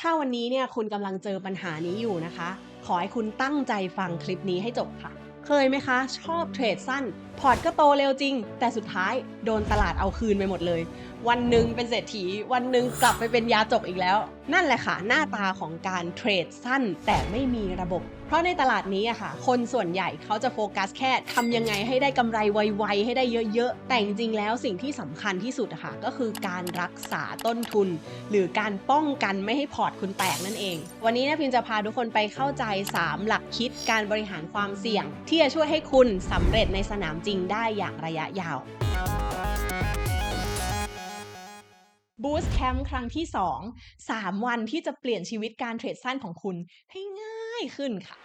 ถ้าวันนี้เนี่ยคุณกำลังเจอปัญหานี้อยู่นะคะ ขอให้คุณตั้งใจฟังคลิปนี้ให้จบค่ะ เคยไหมคะ ชอบเทรดสั้น พอร์ตก็โตเร็วจริง แต่สุดท้าย โดนตลาดเอาคืนไปหมดเลย วันหนึ่งเป็นเศรษฐี วันหนึ่งกลับไปเป็นยาจกอีกแล้ว นั่นแหละค่ะ หน้าตาของการเทรดสั้นแต่ไม่มีระบบ เพราะในตลาดนี้อะค่ะ คนส่วนใหญ่เขาจะโฟกัสแค่ทำยังไงให้ได้กำไรไวๆให้ได้เยอะๆ แต่จริงๆแล้วสิ่งที่สำคัญที่สุดอะค่ะ ก็คือการรักษาต้นทุน หรือการป้องกันไม่ให้พอร์ตคุณแตกนั่นเอง วันนี้นะพิมจะพาทุกคนไปเข้าใจ 3 หลักคิดการบริหารความเสี่ยง ที่จะช่วยให้คุณสำเร็จในสนามจริงได้อย่างระยะยาว บูสต์แคมป์ครั้งที่ 2 3 วันที่จะเปลี่ยนชีวิตการเทรดสั้นของคุณให้ง่ายขึ้นค่ะ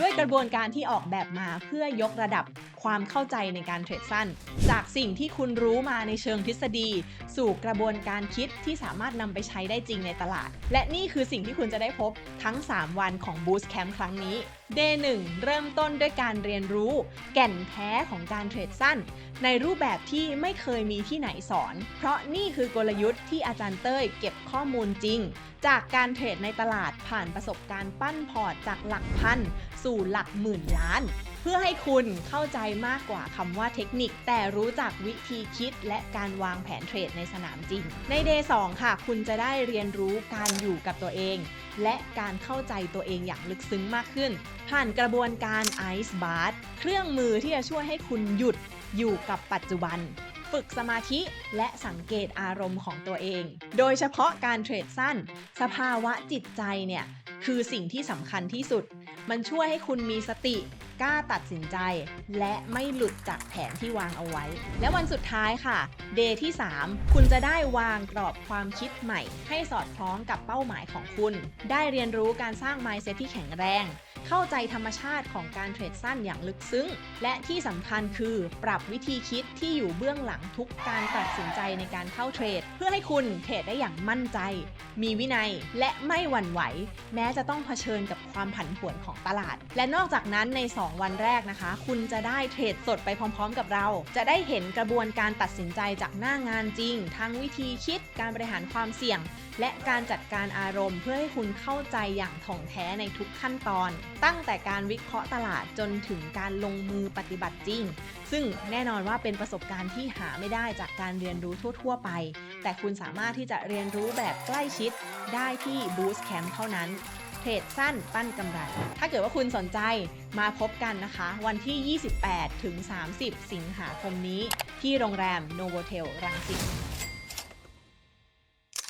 ด้วยกระบวนการที่ออกแบบมาเพื่อยกระดับความเข้าใจในการเทรดสั้น จากสิ่งที่คุณรู้มาในเชิงทฤษฎี สู่กระบวนการคิดที่สามารถนำไปใช้ได้จริงในตลาด และนี่คือสิ่งที่คุณจะได้พบทั้ง 3 วันของ Boost Camp ครั้งนี้ Day 1เริ่มต้นด้วยการเรียนรู้ แก่นแท้ของการเทรดสั้น ในรูปแบบที่ไม่เคยมีที่ไหนสอน เพราะนี่คือกลยุทธ์ที่อาจารย์เต้ยเก็บข้อมูลจริง จากการเทรดในตลาดผ่านประสบการณ์ปั้นพอร์ตจากหลักพัน สู่หลักหมื่นล้าน พื่อให้คุณเข้าใจมากกว่าคำว่าเทคนิค แต่รู้จักวิธีคิดและการวางแผนเทรดในสนามจริง ใน Day 2 ค่ะ คุณจะได้เรียนรู้การอยู่กับตัวเอง และการเข้าใจตัวเองอย่างลึกซึ้งมากขึ้น ผ่านกระบวนการ Ice Bath เครื่องมือที่จะช่วยให้คุณหยุดอยู่กับปัจจุบัน ฝึกสมาธิและสังเกตอารมณ์ของตัวเอง โดยเฉพาะการเทรดสั้น สภาวะจิตใจเนี่ยคือสิ่งที่สำคัญที่สุด มันช่วยให้คุณมีสติ กล้าตัดสินใจ และไม่หลุดจากแผนที่วางเอาไว้ และวันสุดท้ายค่ะ เดย์ที่ 3 คุณจะได้วางกรอบความคิดใหม่ ให้สอดคล้องกับเป้าหมายของคุณ ได้เรียนรู้การสร้าง mindset ที่แข็งแรงเข้าใจธรรมชาติของการเทรดสั้นอย่างลึกซึ้ง และที่สำคัญคือปรับวิธีคิดที่อยู่เบื้องหลังทุกการตัดสินใจในการเข้าเทรด เพื่อให้คุณเทรดได้อย่างมั่นใจ มีวินัยและไม่หวั่นไหว แม้จะต้องเผชิญกับความผันผวนของตลาด และนอกจากนั้นใน 2 2 วันแรกนะคะ คุณจะได้เทรดสดไปพร้อม ๆ กับเรา จะได้เห็นกระบวนการตัดสินใจจากหน้างานจริง ทั้งวิธีคิดการบริหารความเสี่ยง และการจัดการอารมณ์เพื่อให้คุณเข้าใจอย่างถ่องแท้ในทุกขั้นตอน ตั้งแต่การวิเคราะห์ตลาดจนถึงการลงมือปฏิบัติจริง ซึ่งแน่นอนว่าเป็นประสบการณ์ที่หาไม่ได้จากการเรียนรู้ทั่ว ๆ ไป แต่คุณสามารถที่จะเรียนรู้แบบใกล้ชิดได้ที่ Boost Camp เท่านั้น เทรดสั้นปั้นกำไร ถ้าเกิดว่าคุณสนใจมาพบกันนะคะ วันที่ 28 ถึง 30 สิงหาคมนี้ ที่โรงแรม Novotel รังสิต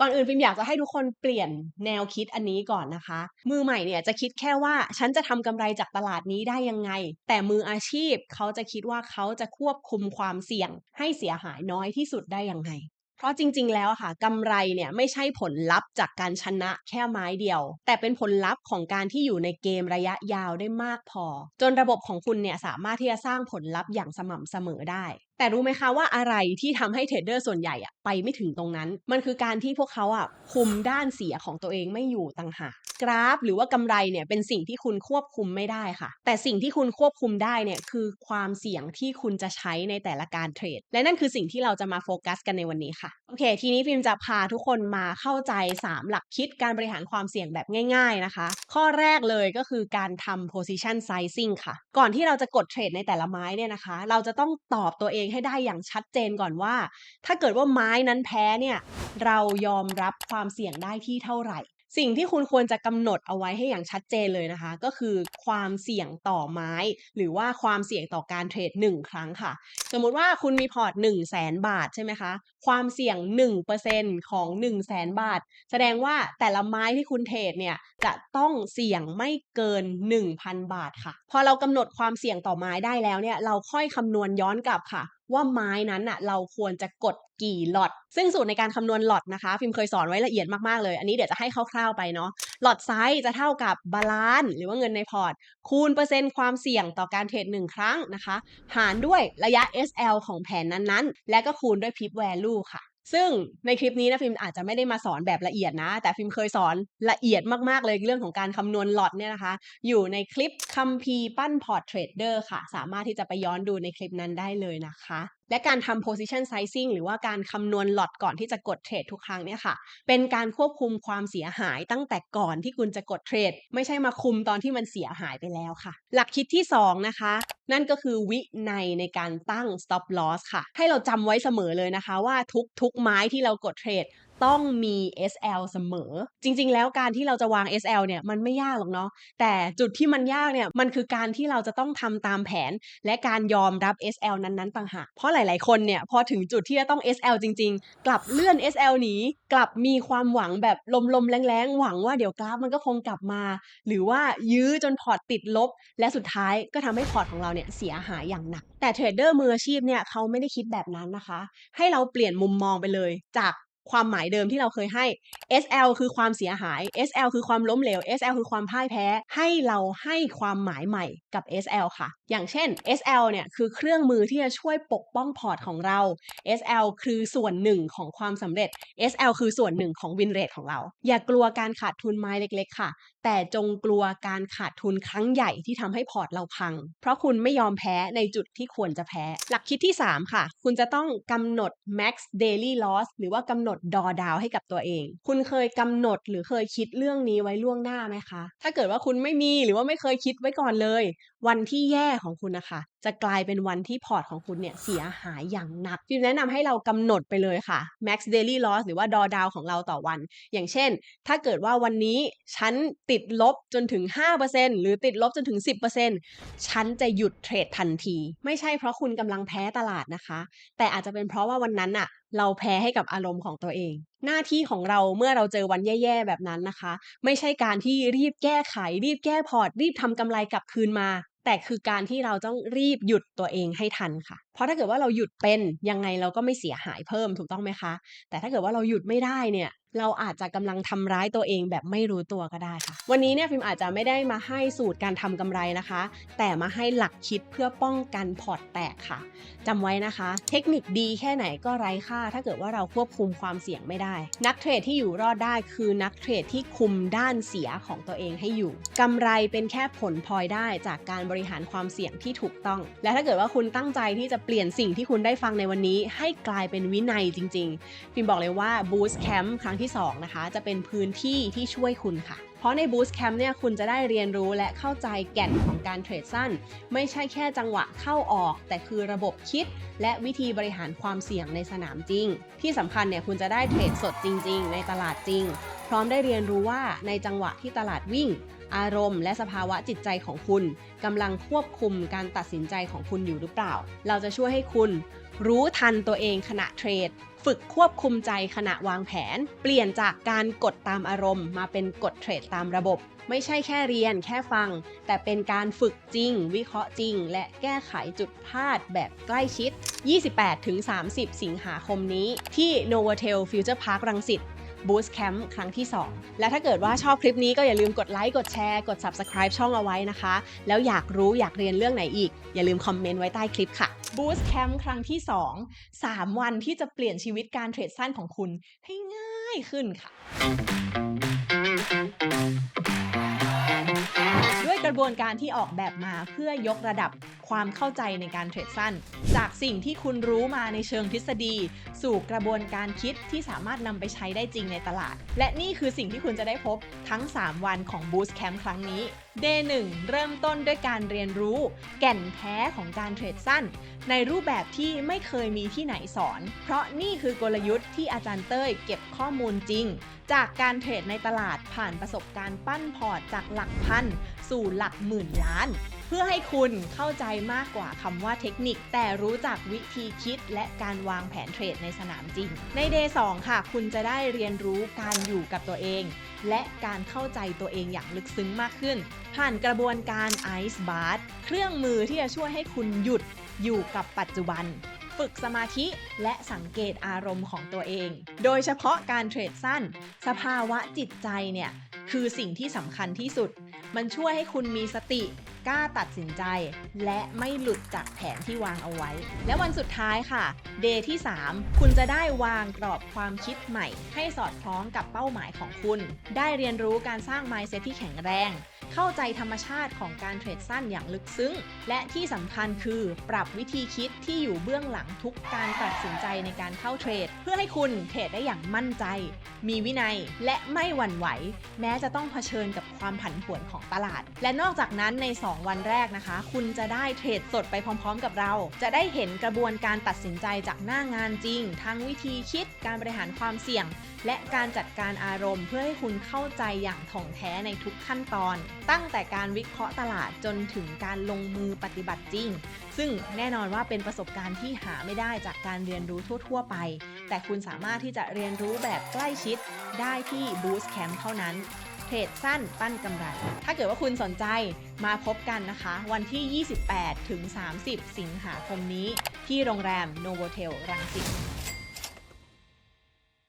ก่อนอื่นฟิล์มอยากจะให้ทุกคนเปลี่ยนแนวคิดอันนี้ก่อนนะคะ มือใหม่เนี่ยจะคิดแค่ว่าฉันจะทำกำไรจากตลาดนี้ได้ยังไง แต่มืออาชีพเขาจะคิดว่าเขาจะควบคุมความเสี่ยง ให้เสียหายน้อยที่สุดได้ยังไง เพราะจริง ๆ แล้วค่ะกำไรเนี่ยไม่ใช่ผลลัพธ์จากการชนะแค่ไม้เดียว แต่เป็นผลลัพธ์ของการที่อยู่ในเกมระยะยาวได้มากพอ จนระบบของคุณเนี่ยสามารถที่จะสร้างผลลัพธ์อย่างสม่ำเสมอได้ แต่รู้ไหมคะว่าอะไรที่ทำให้เทรดเดอร์ส่วนใหญ่อะไปไม่ถึงตรงนั้น มันคือการที่พวกเขาอะคุมด้านเสียของตัวเองไม่อยู่ต่างหาก กราฟ หรือว่ากำไรเนี่ยเป็นสิ่งที่คุณควบคุมไม่ได้ค่ะ แต่สิ่งที่คุณควบคุมได้เนี่ยคือความเสี่ยงที่คุณจะใช้ในแต่ละการเทรด และนั่นคือสิ่งที่เราจะมาโฟกัสกันในวันนี้ค่ะ โอเค ทีนี้พิมจะพาทุกคนมาเข้าใจ 3 หลักคิดการบริหารความเสี่ยงแบบง่าย ๆนะคะ ข้อแรกเลยก็คือการทำ position sizing ค่ะ ก่อนที่เราจะกดเทรดในแต่ละไม้เนี่ยนะคะ เราจะต้องตอบตัวเองให้ได้อย่างชัดเจนก่อนว่า ถ้าเกิดว่าไม้นั้นแพ้เนี่ยเรายอมรับความเสี่ยงได้ที่เท่าไหร่ สิ่งที่คุณควรจะกำหนดเอาไว้ให้อย่างชัดเจนเลยนะคะ ก็คือความเสี่ยงต่อไม้ หรือว่าความเสี่ยงต่อการเทรด1 ครั้งค่ะ สมมุติว่าคุณมีพอร์ต1 0 0 0 0แสนบาทใช่ไหมคะ ความเสี่ยง 1%ของ 1 0 0 0 0แสนบาท แสดงว่าแต่ละไม้ที่คุณเทรดเนี่ยจะต้องเสี่ยงไม่เกิน 1,000 บาทค่ะ พอเรากำหนดความเสี่ยงต่อไม้ได้แล้วเนี่ยเราค่อยคำนวณย้อนกลับค่ะ ว่าไม้นั้นน่ะเราควรจะกดกี่หลอด ซึ่งสูตรในการคำนวณหลอดนะคะฟิล์มเคยสอนไว้ละเอียดมากๆเลย อันนี้เดี๋ยวจะให้คร่าวๆไปเนาะหลอดไซส์จะเท่ากับบาลานซ์หรือว่าเงินในพอร์ต คูณเปอร์เซ็นต์ความเสี่ยงต่อการเทรด1ครั้งนะคะ หารด้วยระยะ SL ของแผนนั้นๆ และก็คูณด้วย PIP value ค่ะ ซึ่งในคลิปนี้นะฟิล์มอาจจะไม่ได้มาสอนแบบละเอียดนะ แต่ฟิล์มเคยสอนละเอียดมากๆเลยเรื่องของการคำนวณหลอดเนี่ยนะคะ อยู่ในคลิปคัมพีปั้นพอร์ตเทรดเดอร์ค่ะ สามารถที่จะไปย้อนดูในคลิปนั้นได้เลยนะคะ และการทำ position sizing หรือว่าการคำนวณหลอดก่อนที่จะกดเทรดทุกครั้งเนี่ยค่ะ เป็นการควบคุมความเสียหายตั้งแต่ก่อนที่คุณจะกดเทรด ไม่ใช่มาคุมตอนที่มันเสียหายไปแล้วค่ะ หลักคิดที่ 2 นะคะ นั่นก็คือวินัยในการตั้ง stop loss ค่ะ ให้เราจำไว้เสมอเลยนะคะว่าทุกทุกไม้ที่เรากดเทรด ต้องมี SL เสมอ จริง ๆ แล้วการที่เราจะวาง SL เนี่ยมันไม่ยากหรอกเนาะแต่จุดที่มันยากเนี่ยมันคือการที่เราจะต้องทำตามแผน และการยอมรับ SL นั้นๆต่างหากเพราะหลาย ๆ คนเนี่ยพอถึงจุดที่จะต้อง SL จริง ๆ กลับเลื่อน SL หนีกลับมีความหวังแบบลมๆแรงๆหวังว่าเดี๋ยวกราฟมันก็คงกลับมา หรือว่ายื้อจนพอร์ตติดลบ และสุดท้ายก็ทำให้พอร์ตของเราเนี่ยเสียหายอย่างหนัก แต่เทรดเดอร์มืออาชีพเนี่ยเขาไม่ได้คิดแบบนั้นนะคะ ให้เราเปลี่ยนมุมมองไปเลย จาก ความหมายเดิมที่เราเคยให้ SL คือความเสียหาย SL คือความล้มเหลว SL คือความพ่ายแพ้ ให้เราให้ความหมายใหม่กับ SL ค่ะ อย่างเช่น SL เนี่ยคือเครื่องมือที่จะช่วยปกป้องพอร์ตของเรา SL คือส่วนหนึ่งของความสำเร็จ SL คือส่วนหนึ่งของวินเรทของเรา อย่ากลัวการขาดทุนไม้เล็ก ๆ ค่ะ แต่จงกลัวการขาดทุนครั้งใหญ่ที่ทำให้พอร์ตเราพัง เพราะคุณไม่ยอมแพ้ในจุดที่ควรจะแพ้ หลักคิดที่ 3 ค่ะ คุณจะต้องกำหนด max daily loss หรือว่ากำหนดดอดาวให้กับตัวเอง คุณเคยกำหนดหรือเคยคิดเรื่องนี้ไว้ล่วงหน้าไหมคะ ถ้าเกิดว่าคุณไม่มีหรือว่าไม่เคยคิดไว้ก่อนเลย วันที่แย่ของคุณนะคะ จะกลายเป็นวันที่พอร์ตของคุณเนี่ยเสียหายอย่างหนักฟิล์มแนะนำให้เรากำหนดไปเลยค่ะ max daily loss หรือว่าดอดาวของเราต่อวัน อย่างเช่น ถ้าเกิดว่าวันนี้ฉันติดลบจนถึง 5%หรือติดลบจนถึง 10%ฉันจะหยุดเทรดทันที ไม่ใช่เพราะคุณกำลังแพ้ตลาดนะคะ แต่อาจจะเป็นเพราะว่าวันนั้นน่ะเราแพ้ให้กับอารมณ์ของตัวเอง หน้าที่ของเราเมื่อเราเจอวันแย่ๆแบบนั้นนะคะ ไม่ใช่การที่รีบแก้ไข รีบแก้พอร์ต รีบทำกำไรกลับคืนมา แต่คือการที่เราต้องรีบหยุดตัวเองให้ทันค่ะ เพราะถ้าเกิดว่าเราหยุดเป็นยังไงเราก็ไม่เสียหายเพิ่มถูกต้องไหมคะ แต่ถ้าเกิดว่าเราหยุดไม่ได้เนี่ย เราอาจจะกำลังทำร้ายตัวเองแบบไม่รู้ตัวก็ได้ค่ะ วันนี้เนี่ยฟิล์มอาจจะไม่ได้มาให้สูตรการทำกำไรนะคะ แต่มาให้หลักคิดเพื่อป้องกันพอร์ตแตกค่ะจำไว้นะคะ เทคนิคดีแค่ไหนก็ไร้ค่า ถ้าเกิดว่าเราควบคุมความเสี่ยงไม่ได้ นักเทรดที่อยู่รอดได้คือนักเทรดที่คุมด้านเสียของตัวเองให้อยู่กำไรเป็นแค่ผลพลอยได้จากการบริหารความเสี่ยงที่ถูกต้อง และถ้าเกิดว่าคุณตั้งใจที่จะเปลี่ยนสิ่งที่คุณได้ฟังในวันนี้ ให้กลายเป็นวินัยจริง ๆ ฟิล์มบอกเลยว่า Boost Camp ครั้งที่2 นะคะ จะเป็นพื้นที่ที่ช่วยคุณค่ะ เพราะใน Boost Camp เนี่ยคุณจะได้เรียนรู้และเข้าใจแก่นของการเทรดสั้น ไม่ใช่แค่จังหวะเข้าออก แต่คือระบบคิด และวิธีบริหารความเสี่ยงในสนามจริง ที่สำคัญเนี่ยคุณจะได้เทรดสดจริง ๆ ในตลาดจริง พร้อมได้เรียนรู้ว่าในจังหวะที่ตลาดวิ่ง อารมณ์ และสภาวะจิตใจของคุณกำลังควบคุมการตัดสินใจของคุณอยู่หรือเปล่า เราจะช่วยให้คุณรู้ทันตัวเองขณะเทรด ฝึกควบคุมใจขณะวางแผน เปลี่ยนจากการกดตามอารมณ์ มาเป็นกดเทรดตามระบบ ไม่ใช่แค่เรียนแค่ฟัง แต่เป็นการฝึกจริง วิเคราะห์จริง และแก้ไขจุดพลาดแบบใกล้ชิด 28-30 สิงหาคมนี้ ที่ Novotel Future Park รังสิต Boost Camp ครั้งที่ 2 และถ้าเกิดว่าชอบคลิปนี้ก็อย่าลืมกดไลค์กดแชร์กด Subscribe ช่องเอาไว้นะคะ แล้วอยากรู้อยากเรียนเรื่องไหนอีก อย่าลืมคอมเมนต์ไว้ใต้คลิปค่ะ Boost Camp ครั้งที่ 2 3 วันที่จะเปลี่ยนชีวิตการเทรดสั้นของคุณให้ง่ายขึ้นค่ะด้วยกระบวนการที่ออกแบบมาเพื่อยกระดับความเข้าใจในการเทรดสั้น จากสิ่งที่คุณรู้มาในเชิงทฤษฎี สู่กระบวนการคิดที่สามารถนำไปใช้ได้จริงในตลาด และนี่คือสิ่งที่คุณจะได้พบทั้ง 3 วันของ Boost Camp ครั้งนี้ Day 1 เริ่มต้นด้วยการเรียนรู้ แก่นแท้ของการเทรดสั้น ในรูปแบบที่ไม่เคยมีที่ไหนสอน เพราะนี่คือกลยุทธ์ที่อาจารย์เต้ยเก็บข้อมูลจริง จากการเทรดในตลาดผ่านประสบการณ์ปั้นพอร์ตจากหลักพัน สู่หลักหมื่นล้านเพื่อให้คุณเข้าใจมากกว่าคำว่าเทคนิค แต่รู้จักวิธีคิดและการวางแผนเทรดในสนามจริง ใน Day 2ค่ะ คุณจะได้เรียนรู้การอยู่กับตัวเอง และการเข้าใจตัวเองอย่างลึกซึ้งมากขึ้น ผ่านกระบวนการ Ice Bath เครื่องมือที่จะช่วยให้คุณหยุดอยู่กับปัจจุบันฝึกสมาธิและสังเกตอารมณ์ของตัวเอง โดยเฉพาะการเทรดสั้น สภาวะจิตใจเนี่ย คือสิ่งที่สำคัญที่สุด มันช่วยให้คุณมีสติ กล้าตัดสินใจ และไม่หลุดจากแผนที่วางเอาไว้ และวันสุดท้ายค่ะ เดย์ที่ 3 คุณจะได้วางกรอบความคิดใหม่ ให้สอดคล้องกับเป้าหมายของคุณ ได้เรียนรู้การสร้าง mindset ที่แข็งแรง เข้าใจธรรมชาติของการเทรดสั้นอย่างลึกซึ้ง และที่สำคัญคือปรับวิธีคิดที่อยู่เบื้องหลังทุกการตัดสินใจในการเข้าเทรด เพื่อให้คุณเทรดได้อย่างมั่นใจ มีวินัยและไม่หวั่นไหว แม้จะต้องเผชิญกับความผันผวนของตลาด และนอกจากนั้นใน 2 วันแรกนะคะ คุณจะได้เทรดสดไปพร้อม ๆ กับเรา จะได้เห็นกระบวนการตัดสินใจจากหน้างานจริง ทั้งวิธีคิดการบริหารความเสี่ยง และการจัดการอารมณ์ เพื่อให้คุณเข้าใจอย่างถ่องแท้ในทุกขั้นตอน ตั้งแต่การวิเคราะห์ตลาดจนถึงการลงมือปฏิบัติจริง ซึ่งแน่นอนว่าเป็นประสบการณ์ที่หาไม่ได้จากการเรียนรู้ทั่ว ๆ ไป แต่คุณสามารถที่จะเรียนรู้แบบใกล้ชิดได้ที่ Boost Camp เท่านั้น เทรดสั้นปั้นกำไร ถ้าเกิดว่าคุณสนใจมาพบกันนะคะ วันที่ 28 ถึง 30 สิงหาคมนี้ ที่โรงแรม Novotel รังสิต